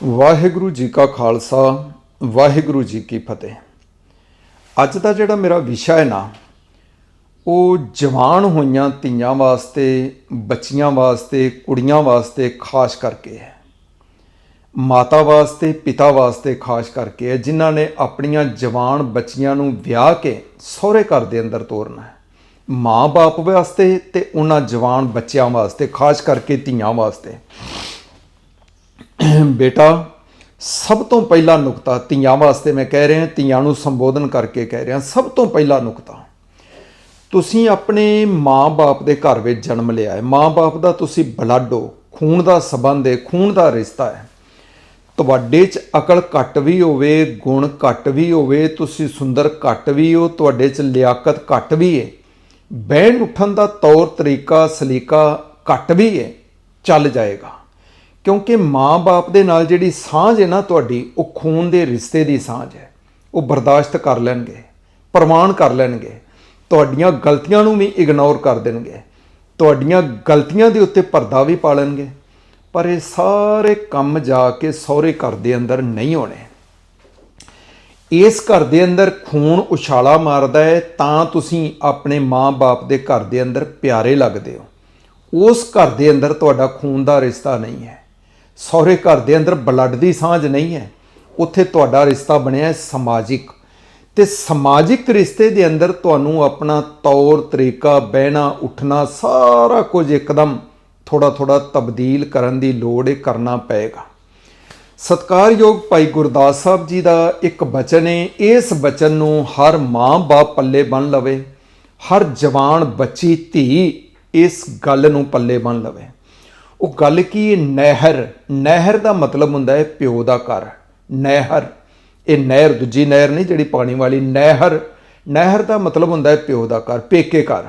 ਵਾਹਿਗੁਰੂ ਜੀ ਕਾ ਖਾਲਸਾ, ਵਾਹਿਗੁਰੂ ਜੀ ਕੀ ਫਤਿਹ। ਅੱਜ ਦਾ ਜਿਹੜਾ ਮੇਰਾ ਵਿਸ਼ਾ ਹੈ ਨਾ, ਉਹ ਜਵਾਨ ਹੋਈਆਂ ਧੀਆਂ ਵਾਸਤੇ, ਬੱਚੀਆਂ ਵਾਸਤੇ, ਕੁੜੀਆਂ ਵਾਸਤੇ ਖਾਸ ਕਰਕੇ ਹੈ। ਮਾਤਾ ਵਾਸਤੇ, ਪਿਤਾ ਵਾਸਤੇ ਖਾਸ ਕਰਕੇ ਹੈ, ਜਿਨ੍ਹਾਂ ਨੇ ਆਪਣੀਆਂ ਜਵਾਨ ਬੱਚੀਆਂ ਨੂੰ ਵਿਆਹ ਕੇ ਸਹੁਰੇ ਘਰ ਦੇ ਅੰਦਰ ਤੋਰਨਾ ਹੈ। ਮਾਂ-ਬਾਪ ਵਾਸਤੇ ਤੇ ਉਹਨਾਂ ਜਵਾਨ ਬੱਚਿਆਂ ਵਾਸਤੇ, ਖਾਸ ਕਰਕੇ ਧੀਆਂ ਵਾਸਤੇ। ਬੇਟਾ, ਸਭ ਤੋਂ ਪਹਿਲਾ ਨੁਕਤਾ ਧੀਆਂ ਵਾਸਤੇ ਮੈਂ ਕਹਿ ਰਿਹਾ, ਧੀਆਂ ਨੂੰ ਸੰਬੋਧਨ ਕਰਕੇ ਕਹਿ ਰਿਹਾ, ਸਭ ਤੋਂ ਪਹਿਲਾ ਨੁਕਤਾ। ਤੁਸੀਂ ਆਪਣੇ ਮਾਂ-ਬਾਪ ਦੇ ਘਰ ਵਿੱਚ ਜਨਮ ਲਿਆ ਹੈ। ਮਾਂ-ਬਾਪ ਦਾ ਤੁਸੀਂ ਬਲੱਡ ਹੋ, ਖੂਨ ਦਾ ਸਬੰਧ ਹੈ, ਖੂਨ ਦਾ ਰਿਸ਼ਤਾ ਹੈ। ਤੁਹਾਡੇ 'ਚ ਅਕਲ ਘੱਟ ਵੀ ਹੋਵੇ, ਗੁਣ ਘੱਟ ਵੀ ਹੋਵੇ, ਤੁਸੀਂ ਸੁੰਦਰ ਘੱਟ ਵੀ ਹੋ, ਤੁਹਾਡੇ 'ਚ ਲਿਆਕਤ ਘੱਟ ਵੀ ਹੈ। ਬਹਿਣ ਉੱਠਣ ਦਾ ਤੌਰ ਤਰੀਕਾ, ਸਲੀਕਾ ਘੱਟ ਵੀ ਹੈ, ਚੱਲ ਜਾਏਗਾ। ਕਿਉਂਕਿ ਮਾਂ-ਬਾਪ ਦੇ ਨਾਲ ਜਿਹੜੀ ਸਾਂਝ ਹੈ ਨਾ ਤੁਹਾਡੀ, ਉਹ ਖੂਨ ਦੇ ਰਿਸ਼ਤੇ ਦੀ ਸਾਂਝ ਹੈ। ਉਹ ਬਰਦਾਸ਼ਤ ਕਰ ਲੈਣਗੇ, ਪ੍ਰਮਾਣ ਕਰ ਲੈਣਗੇ। ਤੁਹਾਡੀਆਂ ਗਲਤੀਆਂ ਨੂੰ ਵੀ ਇਗਨੋਰ ਕਰ ਦੇਣਗੇ। ਤੁਹਾਡੀਆਂ ਗਲਤੀਆਂ ਦੇ ਉੱਤੇ ਪਰਦਾ ਵੀ ਪਾ ਲੈਣਗੇ। ਪਰ ਇਹ ਸਾਰੇ ਕੰਮ ਜਾ ਕੇ ਸਹੁਰੇ ਘਰ ਦੇ ਅੰਦਰ ਨਹੀਂ ਹੋਣੇ। ਇਸ ਘਰ ਦੇ ਅੰਦਰ ਖੂਨ ਉਛਾਲਾ ਮਾਰਦਾ ਹੈ, ਤਾਂ ਤੁਸੀਂ ਆਪਣੇ ਮਾਂ-ਬਾਪ ਦੇ ਘਰ ਦੇ ਅੰਦਰ ਪਿਆਰੇ ਲੱਗਦੇ ਹੋ। ਉਸ ਘਰ ਦੇ ਅੰਦਰ ਤੁਹਾਡਾ ਖੂਨ ਦਾ ਰਿਸ਼ਤਾ ਨਹੀਂ ਹੈ। ਸਹੁਰੇ ਘਰ ਦੇ ਅੰਦਰ ਬਲੱਡ ਦੀ ਸਾਂਝ ਨਹੀਂ ਹੈ। ਉੱਥੇ ਤੁਹਾਡਾ ਰਿਸ਼ਤਾ ਬਣਿਆ ਸਮਾਜਿਕ। ਤੇ ਸਮਾਜਿਕ ਰਿਸ਼ਤੇ ਦੇ ਅੰਦਰ ਤੁਹਾਨੂੰ ਆਪਣਾ ਤੌਰ, ਤਰੀਕਾ, ਬਹਿਣਾ, ਉੱਠਣਾ ਸਾਰਾ ਕੁਝ ਇੱਕਦਮ ਥੋੜਾ ਥੋੜਾ ਤਬਦੀਲ ਕਰਨ ਦੀ ਲੋੜ ਹੈ ਕਰਨਾ ਪਏਗਾ। ਸਤਕਾਰਯੋਗ ਭਾਈ ਗੁਰਦਾਸ ਸਾਹਿਬ ਜੀ ਦਾ ਇੱਕ ਬਚਨ ਹੈ, ਇਸ ਬਚਨ ਨੂੰ ਹਰ ਮਾਂ-ਬਾਪ ਪੱਲੇ ਬੰਨ ਲਵੇ, ਹਰ ਜਵਾਨ ਬੱਚੀ ਧੀ ਇਸ ਗੱਲ ਨੂੰ ਪੱਲੇ ਬੰਨ ਲਵੇ। ਉਹ ਗੱਲ ਕੀ ਹੈ ਨਹਿਰ। ਨਹਿਰ ਦਾ ਮਤਲਬ ਹੁੰਦਾ ਹੈ ਪਿਓ ਦਾ ਘਰ। ਨਹਿਰ। ਇਹ ਨਹਿਰ ਦੂਜੀ ਨਹਿਰ ਨਹੀਂ, ਜਿਹੜੀ ਪਾਣੀ ਵਾਲੀ ਨਹਿਰ। ਨਹਿਰ ਦਾ ਮਤਲਬ ਹੁੰਦਾ ਹੈ ਪਿਓ ਦਾ ਘਰ, ਪੇਕੇ ਘਰ।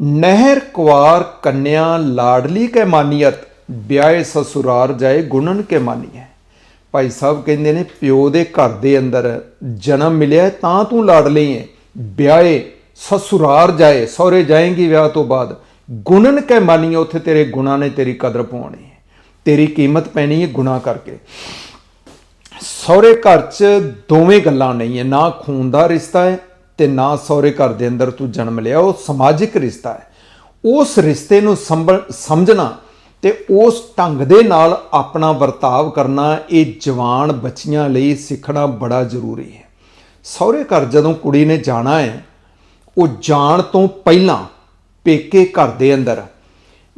ਨਹਿਰ ਕੁਵਾਰ ਕੰਨਿਆ ਲਾਡਲੀ ਕੇ ਮਾਨੀਅਤ, ਵਿਆਹ ਸਸੁਰਾਰ ਜਾਏ ਗੁਣਨ ਕੇ ਮਾਨੀਏ ਭਾਈ ਸਾਹਿਬ ਕਹਿੰਦੇ ਨੇ ਪਿਓ ਦੇ ਘਰ ਦੇ ਅੰਦਰ ਜਨਮ ਮਿਲਿਆ ਤਾਂ ਤੂੰ ਲਾਡਲੀ ਹੈ ਵਿਆਹੇ ਸਸੁਰਾਰ ਜਾਏ, ਸਹੁਰੇ ਜਾਏਂਗੀ ਵਿਆਹ ਤੋਂ ਬਾਅਦ। ਗੁਣਨ ਕੇ ਮਾਨੀਏ ਉੱਥੇ ਤੇਰੇ ਗੁਣਾ ਨੇ ਤੇਰੀ ਕਦਰ ਪਾਉਣੀ ਹੈ। ਤੇਰੀ ਕੀਮਤ ਪੈਣੀ ਹੈ ਗੁਣਾ ਕਰਕੇ। ਸਹੁਰੇ ਘਰ 'ਚ ਦੋਵੇਂ ਗੱਲਾਂ ਨਹੀਂ ਹੈ, ਨਾ ਖੂਨ ਦਾ ਰਿਸ਼ਤਾ ਹੈ ਤੇ ਨਾ ਸਹੁਰੇ ਘਰ ਦੇ ਅੰਦਰ ਤੂੰ ਜਨਮ ਲਿਆ, ਉਹ ਸਮਾਜਿਕ ਰਿਸ਼ਤਾ ਹੈ। ਉਸ ਰਿਸ਼ਤੇ ਨੂੰ ਸੰਭਲ- ਸਮਝਣਾ ਤੇ ਉਸ ਢੰਗ ਦੇ ਨਾਲ ਆਪਣਾ ਵਰਤਾਵ ਕਰਨਾ, ਇਹ ਜਵਾਨ ਬੱਚੀਆਂ ਲਈ ਸਿੱਖਣਾ ਬੜਾ ਜ਼ਰੂਰੀ ਹੈ। ਸਹੁਰੇ ਘਰ ਜਦੋਂ ਕੁੜੀ ਨੇ ਜਾਣਾ ਹੈ, ਉਹ ਜਾਣ ਤੋਂ ਪਹਿਲਾਂ ਪੇਕੇ ਘਰ ਦੇ ਅੰਦਰ।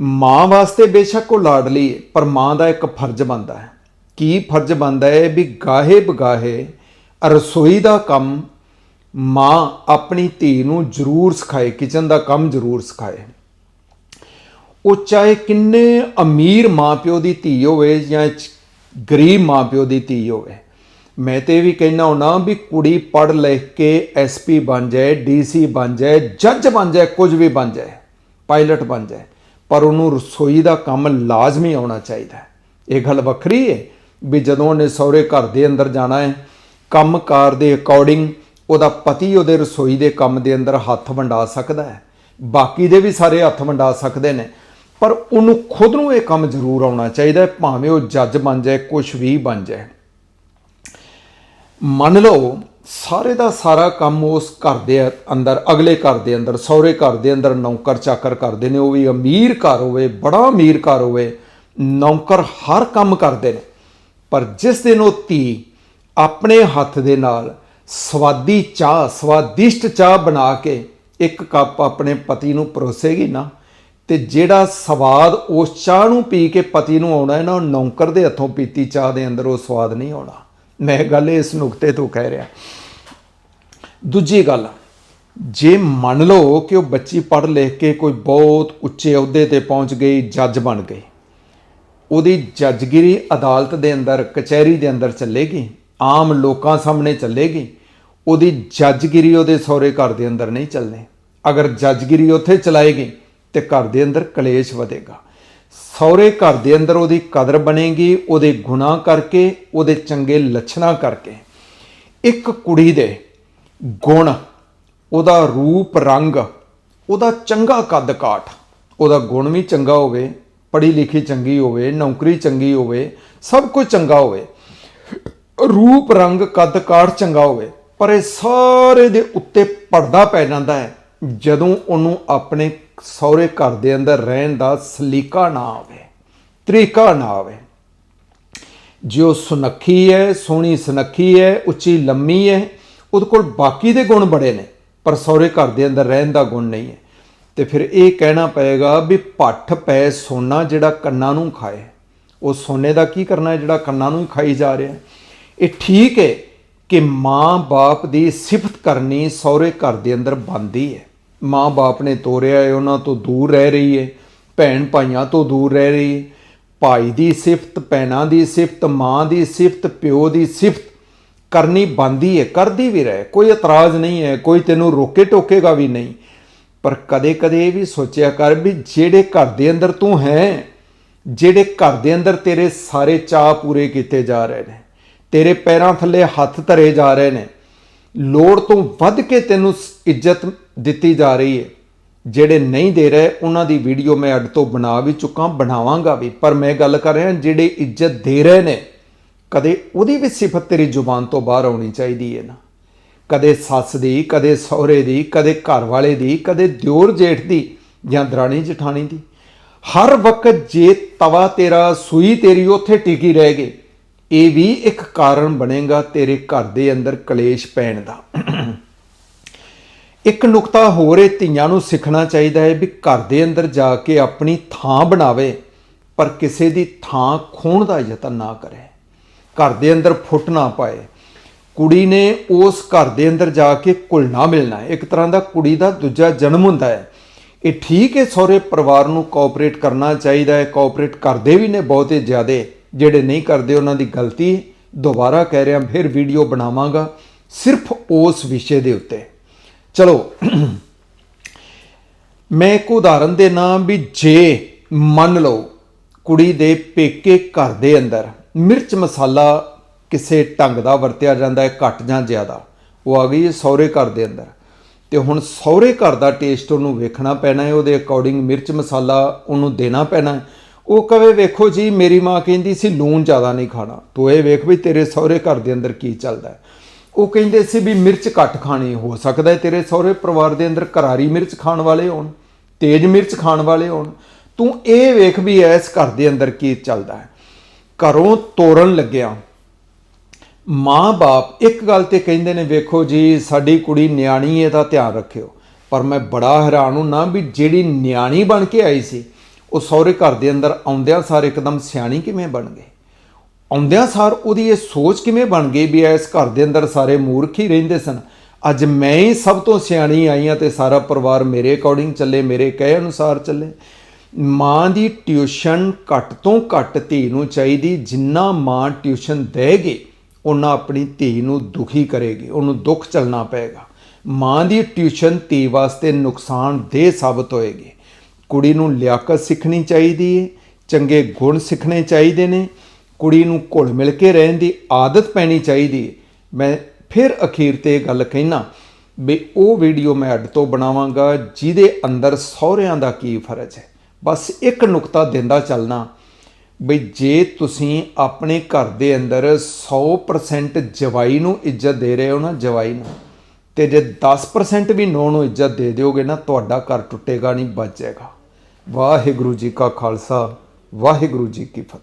ਮਾਂ ਵਾਸਤੇ ਬੇਸ਼ੱਕ ਉਹ ਲਾਡਲੀ ਹੈ ਪਰ ਮਾਂ ਦਾ ਇੱਕ ਫਰਜ਼ ਬਣਦਾ ਹੈ। ਕੀ ਫਰਜ਼ ਬਣਦਾ ਹੈ ਵੀ ਗਾਹੇ ਬਗਾਹੇ ਰਸੋਈ ਦਾ ਕੰਮ ਮਾਂ ਆਪਣੀ ਧੀ ਨੂੰ ਜ਼ਰੂਰ ਸਿਖਾਏ, ਕਿਚਨ ਦਾ ਕੰਮ ਜ਼ਰੂਰ ਸਿਖਾਏ। ਉਹ ਚਾਹੇ ਕਿੰਨੇ ਅਮੀਰ ਮਾਪਿਓ ਦੀ ਧੀ ਹੋਵੇ ਜਾਂ ਚ- ਗਰੀਬ ਮਾਪਿਓ ਦੀ ਧੀ ਹੋਵੇ ਮੈਂ ਤੇ ਇਹ ਵੀ ਕਹਿਣਾ ਹੁਣਾ ਵੀ ਕੁੜੀ ਪੜ੍ਹ ਲਿਖ ਕੇ ਐਸਪੀ ਬਣ ਜਾਏ ਡੀਸੀ ਬਣ ਜਾਏ, ਜੱਜ ਬਣ ਜਾਏ, ਕੁਝ ਵੀ ਬਣ ਜਾਏ, ਪਾਇਲਟ ਬਣ ਜਾਏ, ਪਰ ਉਹਨੂੰ ਰਸੋਈ ਦਾ ਕੰਮ ਲਾਜ਼ਮੀ ਆਉਣਾ ਚਾਹੀਦਾ ਹੈ। ਇਹ ਗੱਲ ਵੱਖਰੀ ਹੈ ਵੀ ਜਦੋਂ ਉਹਨੇ ਸਹੁਰੇ ਘਰ ਦੇ ਅੰਦਰ ਜਾਣਾ ਹੈ, ਕੰਮਕਾਰ ਦੇ ਅਕੋਰਡਿੰਗ ਉਹਦਾ ਪਤੀ ਉਹਦੇ ਰਸੋਈ ਦੇ ਕੰਮ ਦੇ ਅੰਦਰ ਹੱਥ ਵੰਡਾ ਸਕਦਾ ਹੈ। ਬਾਕੀ ਦੇ ਵੀ ਸਾਰੇ ਹੱਥ ਵੰਡਾ ਸਕਦੇ ਨੇ, ਪਰ ਉਹਨੂੰ ਖੁਦ ਨੂੰ ਇਹ ਕੰਮ ਜ਼ਰੂਰ ਆਉਣਾ ਚਾਹੀਦਾ ਭਾਵੇਂ ਉਹ ਜੱਜ ਬਣ ਜਾਏ, ਕੁਝ ਵੀ ਬਣ ਜਾਏ। ਮੰਨ ਲਓ, ਸਾਰੇ ਦਾ ਸਾਰਾ ਕੰਮ ਉਸ ਘਰ ਦੇ ਅੰਦਰ, ਅਗਲੇ ਘਰ ਦੇ ਅੰਦਰ, ਸਹੁਰੇ ਘਰ ਦੇ ਅੰਦਰ, ਨੌਕਰ ਚਾਕਰ ਕਰਦੇ ਨੇ, ਉਹ ਵੀ ਅਮੀਰ ਘਰ ਹੋਵੇ, ਬੜਾ ਅਮੀਰ ਘਰ ਹੋਵੇ, ਨੌਕਰ ਹਰ ਕੰਮ ਕਰਦੇ ਨੇ। ਪਰ ਜਿਸ ਦਿਨ ਉਹ ਧੀ ਆਪਣੇ ਹੱਥ ਦੇ ਨਾਲ ਸਵਾਦੀ ਚਾਹ, ਸਵਾਦਿਸ਼ਟ ਚਾਹ ਬਣਾ ਕੇ ਇੱਕ ਕੱਪ ਆਪਣੇ ਪਤੀ ਨੂੰ ਪਰੋਸੇਗੀ ਨਾ, ਤੇ ਜਿਹੜਾ ਸਵਾਦ ਉਸ ਚਾਹ ਨੂੰ ਪੀ ਕੇ ਪਤੀ ਨੂੰ ਆਉਣਾ ਹੈ ਨਾ, ਉਹ ਨੌਕਰ ਦੇ ਹੱਥੋਂ ਪੀਤੀ ਚਾਹ ਦੇ ਅੰਦਰ ਉਹ ਸਵਾਦ ਨਹੀਂ ਆਉਣਾ। ਮੈਂ ਗੱਲ ਇਸ ਨੁਕਤੇ ਤੋਂ ਕਹਿ ਰਿਹਾ। ਦੂਜੀ ਗੱਲ, ਜੇ ਮੰਨ ਲਓ ਕਿ ਉਹ ਬੱਚੀ ਪੜ੍ਹ ਲਿਖ ਕੇ ਕੋਈ ਬਹੁਤ ਉੱਚੇ ਅਹੁਦੇ ਤੇ ਪਹੁੰਚ ਗਈ, ਜੱਜ ਬਣ ਗਈ, ਉਹਦੀ ਜੱਜਗਿਰੀ ਅਦਾਲਤ ਦੇ ਅੰਦਰ, ਕਚਹਿਰੀ ਦੇ ਅੰਦਰ ਚੱਲੇਗੀ, ਆਮ ਲੋਕਾਂ ਸਾਹਮਣੇ ਚੱਲੇਗੀ, ਉਹਦੀ ਜੱਜਗਿਰੀ ਉਹਦੇ ਸਹੁਰੇ ਘਰ ਦੇ ਅੰਦਰ ਨਹੀਂ ਚੱਲਣੀ। ਅਗਰ ਜੱਜਗਿਰੀ ਉੱਥੇ ਚਲਾਏਗੀ, ਤੇ ਘਰ ਦੇ ਅੰਦਰ ਕਲੇਸ਼ ਵਧੇਗਾ। ਸਹੁਰੇ ਘਰ ਦੇ ਅੰਦਰ ਉਹਦੀ ਕਦਰ ਬਣੇਗੀ, ਉਹਦੇ ਗੁਨਾਹ ਕਰਕੇ, ਉਹਦੇ ਚੰਗੇ ਲੱਛਣਾਂ ਕਰਕੇ। ਇੱਕ ਕੁੜੀ ਦੇ ਗੁਣ, ਉਹਦਾ ਰੂਪ, ਰੰਗ, ਉਹਦਾ ਚੰਗਾ ਕੱਦ ਕਾਠ, ਉਹਦਾ ਗੁਣ ਵੀ ਚੰਗਾ ਹੋਵੇ, ਪੜ੍ਹੀ ਲਿਖੀ ਚੰਗੀ ਹੋਵੇ, ਨੌਕਰੀ ਚੰਗੀ ਹੋਵੇ, ਸਭ ਕੁਝ ਚੰਗਾ ਹੋਵੇ। ਰੂਪ, ਰੰਗ, ਕੱਦ ਕਾਠ ਚੰਗਾ ਹੋਵੇ, ਪਰ ਇਹ ਸਾਰੇ ਦੇ ਉੱਤੇ ਪਰਦਾ ਪੈ ਜਾਂਦਾ ਹੈ। ਜਦੋਂ ਉਹਨੂੰ ਆਪਣੇ ਸਹੁਰੇ ਘਰ ਦੇ ਅੰਦਰ ਰਹਿਣ ਦਾ ਸਲੀਕਾ ਨਾ ਆਵੇ, ਤਰੀਕਾ ਨਾ ਆਵੇ, ਜੋ ਸੁਨੱਖੀ ਹੈ, ਸੋਹਣੀ ਸੁਨੱਖੀ ਹੈ, ਉੱਚੀ ਲੰਮੀ ਹੈ, ਉਹਦੇ ਕੋਲ ਬਾਕੀ ਦੇ ਗੁਣ ਬੜੇ ਨੇ, ਪਰ ਸਹੁਰੇ ਘਰ ਦੇ ਅੰਦਰ ਰਹਿਣ ਦਾ ਗੁਣ ਨਹੀਂ ਹੈ। ਤੇ ਫਿਰ ਇਹ ਕਹਿਣਾ ਪਏਗਾ ਵੀ ਪੱਠ ਪੈ ਸੋਨਾ ਜਿਹੜਾ ਕੰਨਾਂ ਨੂੰ ਖਾਏ। ਉਹ ਸੋਨੇ ਦਾ ਕੀ ਕਰਨਾ ਹੈ ਜਿਹੜਾ ਕੰਨਾਂ ਨੂੰ ਹੀ ਖਾਈ ਜਾ ਰਿਹਾ ਇਹ ਠੀਕ ਹੈ ਕਿ ਮਾਂ-ਬਾਪ ਦੀ ਸਿਫਤ ਕਰਨੀ ਸਹੁਰੇ ਘਰ ਦੇ ਅੰਦਰ ਬੰਦੀ ਹੈ। ਮਾਂ-ਬਾਪ ਨੇ ਤੋਰਿਆ ਹੈ ਉਹਨਾਂ ਤੋਂ ਦੂਰ ਰਹਿ ਰਹੀ ਹੈ ਭੈਣ ਭਾਈਆਂ ਤੋਂ ਦੂਰ ਰਹਿ ਰਹੀ ਹੈ ਭਾਈ ਦੀ ਸਿਫਤ, ਭੈਣਾਂ ਦੀ ਸਿਫਤ, ਮਾਂ ਦੀ ਸਿਫਤ, ਪਿਓ ਦੀ ਸਿਫਤ ਕਰਨੀ ਬੰਦੀ ਹੈ ਕਰਦੀ ਵੀ ਰਹੇ। ਕੋਈ ਇਤਰਾਜ਼ ਨਹੀਂ ਹੈ, ਕੋਈ ਤੈਨੂੰ ਰੋਕੇ ਟੋਕੇਗਾ ਵੀ ਨਹੀਂ। ਪਰ ਕਦੇ-ਕਦੇ ਇਹ ਵੀ ਸੋਚਿਆ ਕਰ ਵੀ ਜਿਹੜੇ ਘਰ ਦੇ ਅੰਦਰ ਤੂੰ ਹੈ, ਜਿਹੜੇ ਘਰ ਦੇ ਅੰਦਰ ਤੇਰੇ ਸਾਰੇ ਚਾਹ ਪੂਰੇ ਕੀਤੇ ਜਾ ਰਹੇ ਨੇ, ਤੇਰੇ ਪੈਰਾਂ ਥੱਲੇ ਹੱਥ ਧਰੇ ਜਾ ਰਹੇ ਨੇ ਲੋੜ ਤੋਂ ਵੱਧ ਕੇ ਤੈਨੂੰ ਸ- ਇੱਜ਼ਤ ਦਿੱਤੀ ਜਾ ਰਹੀ ਹੈ। ਜਿਹੜੇ ਨਹੀਂ ਦੇ ਰਹੇ, ਉਹਨਾਂ ਦੀ ਵੀਡੀਓ ਮੈਂ ਅੱਡ ਤੋਂ ਬਣਾ ਵੀ ਚੁੱਕਾ, ਬਣਾਵਾਂਗਾ ਵੀ। ਪਰ ਮੈਂ ਗੱਲ ਕਰ ਰਿਹਾ, ਜਿਹੜੇ ਇੱਜ਼ਤ ਦੇ ਰਹੇ ਨੇ, ਕਦੇ ਉਹਦੀ ਵੀ ਸਿਫਤ ਤੇਰੀ ਜ਼ੁਬਾਨ ਤੋਂ ਬਾਹਰ ਆਉਣੀ ਚਾਹੀਦੀ ਹੈ ਨਾ। ਕਦੇ ਸੱਸ ਦੀ, ਕਦੇ ਸਹੁਰੇ ਦੀ, ਕਦੇ ਘਰ ਵਾਲੇ ਦੀ, ਕਦੇ ਦਿਓਰ ਜੇਠ ਦੀ ਜਾਂ ਦਰਾਣੀ ਜਠਾਣੀ ਦੀ। ਹਰ ਵਕਤ ਜੇ ਤਵਾ ਤੇਰਾ, ਸੂਈ ਤੇਰੀ ਉੱਥੇ ਟਿਕੀ ਰਹਿ ਗਈ ਇਹ ਵੀ ਇੱਕ ਕਾਰਨ ਬਣੇਗਾ ਤੇਰੇ ਘਰ ਦੇ ਅੰਦਰ ਕਲੇਸ਼ ਪੈਣ ਦਾ। ਇੱਕ ਨੁਕਤਾ ਹੋਰ ਇਹ ਧੀਆਂ ਨੂੰ ਸਿੱਖਣਾ ਚਾਹੀਦਾ ਹੈ ਵੀ ਘਰ ਦੇ ਅੰਦਰ ਜਾ ਕੇ ਆਪਣੀ ਥਾਂ ਬਣਾਵੇ, ਪਰ ਕਿਸੇ ਦੀ ਥਾਂ ਖੋਣ ਦਾ ਯਤਨ ਨਾ ਕਰੇ। ਘਰ ਦੇ ਅੰਦਰ ਫੁੱਟ ਨਾ ਪਾਏ। ਕੁੜੀ ਨੇ ਉਸ ਘਰ ਦੇ ਅੰਦਰ ਜਾ ਕੇ ਘੁਲਣਾ ਮਿਲਣਾ ਹੈ। ਇੱਕ ਤਰ੍ਹਾਂ ਦਾ ਕੁੜੀ ਦਾ ਦੂਜਾ ਜਨਮ ਹੁੰਦਾ ਹੈ। ਇਹ ਠੀਕ ਹੈ, ਸਹੁਰੇ ਪਰਿਵਾਰ ਨੂੰ ਕੋਆਪਰੇਟ ਕਰਨਾ ਚਾਹੀਦਾ ਹੈ। ਕੋਆਪਰੇਟ ਕਰਦੇ ਵੀ ਨੇ ਬਹੁਤੇ ਜ਼ਿਆਦੇ। ਜਿਹੜੇ ਨਹੀਂ ਕਰਦੇ ਉਹਨਾਂ ਦੀ ਗਲਤੀ, ਦੁਬਾਰਾ ਕਹਿ ਰਿਹਾ, ਫਿਰ ਵੀਡੀਓ ਬਣਾਵਾਂਗਾ, ਸਿਰਫ ਉਸ ਵਿਸ਼ੇ ਦੇ ਉੱਤੇ। ਚਲੋ, ਮੈਂ ਇੱਕ ਉਦਾਹਰਨ ਦੇਣਾ ਵੀ ਜੇ ਮੰਨ ਲਓ, ਕੁੜੀ ਦੇ ਪੇਕੇ ਘਰ ਦੇ ਅੰਦਰ ਮਿਰਚ ਮਸਾਲਾ ਕਿਸੇ ਢੰਗ ਦਾ ਵਰਤਿਆ ਜਾਂਦਾ ਹੈ, ਘੱਟ ਜਾਂ ਜ਼ਿਆਦਾ, ਉਹ ਆ ਗਈ ਹੈ ਸਹੁਰੇ ਘਰ ਦੇ ਅੰਦਰ। ਤੇ ਹੁਣ ਸਹੁਰੇ ਘਰ ਦਾ ਟੇਸਟ ਉਹਨੂੰ ਵੇਖਣਾ ਪੈਣਾ ਹੈ, ਉਹਦੇ ਅਕੋਰਡਿੰਗ ਮਿਰਚ ਮਸਾਲਾ ਉਹਨੂੰ ਦੇਣਾ ਪੈਣਾ ਉਹ ਕਵੇ, ਵੇਖੋ ਜੀ, ਮੇਰੀ ਮਾਂ ਕਹਿੰਦੀ ਸੀ, ਲੂਣ ਜ਼ਿਆਦਾ ਨਹੀਂ ਖਾਣਾ। ਤੂੰ ਇਹ ਵੇਖ ਵੀ ਤੇਰੇ ਸਹੁਰੇ ਘਰ ਦੇ ਅੰਦਰ ਕੀ ਚੱਲਦਾ ਉਹ ਕਹਿੰਦੇ ਸੀ ਵੀ ਮਿਰਚ ਘੱਟ ਖਾਣੀ, ਹੋ ਸਕਦਾ ਹੈ ਤੇਰੇ ਸਹੁਰੇ ਪਰਿਵਾਰ ਦੇ ਅੰਦਰ ਕਰਾਰੀ ਮਿਰਚ ਖਾਣ ਵਾਲੇ ਹੋਣ, ਤੇਜ਼ ਮਿਰਚ ਖਾਣ ਵਾਲੇ ਹੋਣ। ਤੂੰ ਇਹ ਵੇਖ ਵੀ ਇਸ ਘਰ ਦੇ ਅੰਦਰ ਕੀ ਚੱਲਦਾ ਹੈ। ਘਰੋਂ ਤੋਰਨ ਲੱਗਿਆ। ਮਾਂ-ਬਾਪ ਇੱਕ ਗੱਲ ਤੇ ਕਹਿੰਦੇ ਨੇ, ਵੇਖੋ ਜੀ, ਸਾਡੀ ਕੁੜੀ ਨਿਆਣੀ ਹੈ ਤਾਂ ਧਿਆਨ ਰੱਖਿਓ। ਪਰ ਮੈਂ ਬੜਾ ਹੈਰਾਨ ਹੁੰਨਾ ਵੀ ਜਿਹੜੀ ਨਿਆਣੀ ਬਣ ਕੇ ਆਈ ਸੀ ਉਹ ਸਹੁਰੇ ਘਰ ਦੇ ਅੰਦਰ ਆਉਂਦਿਆਂ ਸਾਰ ਇੱਕਦਮ ਸਿਆਣੀ ਕਿਵੇਂ ਬਣ ਗਈ ਆਉਂਦਿਆਂ ਸਾਰ ਉਹਦੀ ਇਹ ਸੋਚ ਕਿਵੇਂ ਬਣ ਗਈ ਵੀ ਇਸ ਘਰ ਦੇ ਅੰਦਰ ਸਾਰੇ ਮੂਰਖ ਹੀ ਰਹਿੰਦੇ ਸਨ? ਅੱਜ ਮੈਂ ਹੀ ਸਭ ਤੋਂ ਸਿਆਣੀ ਆਈ ਹਾਂ ਤੇ ਸਾਰਾ ਪਰਿਵਾਰ ਮੇਰੇ ਅਕੋਰਡਿੰਗ ਚੱਲੇ, ਮੇਰੇ ਕਹੇ ਅਨੁਸਾਰ ਚੱਲੇ। ਮਾਂ ਦੀ ਟਿਊਸ਼ਨ ਘੱਟ ਤੋਂ ਘੱਟ ਧੀ ਨੂੰ ਚਾਹੀਦੀ, ਜਿੰਨਾ ਮਾਂ ਟਿਊਸ਼ਨ ਦੇਗੀ ਉਹਨਾਂ ਆਪਣੀ ਧੀ ਨੂੰ ਦੁਖੀ ਕਰੇਗੀ, ਉਹਨੂੰ ਦੁੱਖ ਚੱਲਣਾ ਪਏਗਾ। ਮਾਂ ਦੀ ਟਿਊਸ਼ਨ ਧੀ ਵਾਸਤੇ ਨੁਕਸਾਨਦੇਹ ਸਾਬਤ ਹੋਏਗੀ। ਕੁੜੀ ਨੂੰ ਲਿਆਕਤ ਸਿੱਖਣੀ ਚਾਹੀਦੀ ਹੈ ਚੰਗੇ ਗੁਣ ਸਿੱਖਣੇ ਚਾਹੀਦੇ ਨੇ, ਕੁੜੀ ਨੂੰ ਘੁਲ ਮਿਲ ਕੇ ਰਹਿਣ ਦੀ ਆਦਤ ਪੈਣੀ ਚਾਹੀਦੀ ਹੈ ਮੈਂ ਫਿਰ ਅਖੀਰ ਤੇ ਇਹ ਗੱਲ ਕਹਿਣਾ ਵੀ ਉਹ ਵੀਡੀਓ ਮੈਂ ਅੱਡ ਤੋਂ ਬਣਾਵਾਂਗਾ ਜਿਹਦੇ ਅੰਦਰ ਸਹੁਰਿਆਂ ਦਾ ਕੀ ਫਰਜ਼ ਹੈ। ਬਸ ਇੱਕ ਨੁਕਤਾ ਦਿੰਦਾ ਚੱਲਣਾ ਵੀ ਜੇ ਤੁਸੀਂ ਆਪਣੇ ਘਰ ਦੇ ਅੰਦਰ 100% ਜਵਾਈ ਨੂੰ ਇੱਜ਼ਤ ਦੇ ਰਹੇ ਹੋ ਨਾ, ਜਵਾਈ ਨੂੰ ਤੇ ਜੇ 10% ਵੀ ਨੌ ਨੂੰ ਇੱਜ਼ਤ ਦੇ ਦਿਓਗੇ ਨਾ, ਤੁਹਾਡਾ ਘਰ ਟੁੱਟੇਗਾ ਨਹੀਂ, ਬਚ ਜਾਏਗਾ। ਵਾਹਿਗੁਰੂ ਜੀ ਕਾ ਖਾਲਸਾ, ਵਾਹਿਗੁਰੂ ਜੀ ਕੀ ਫਤਿਹ।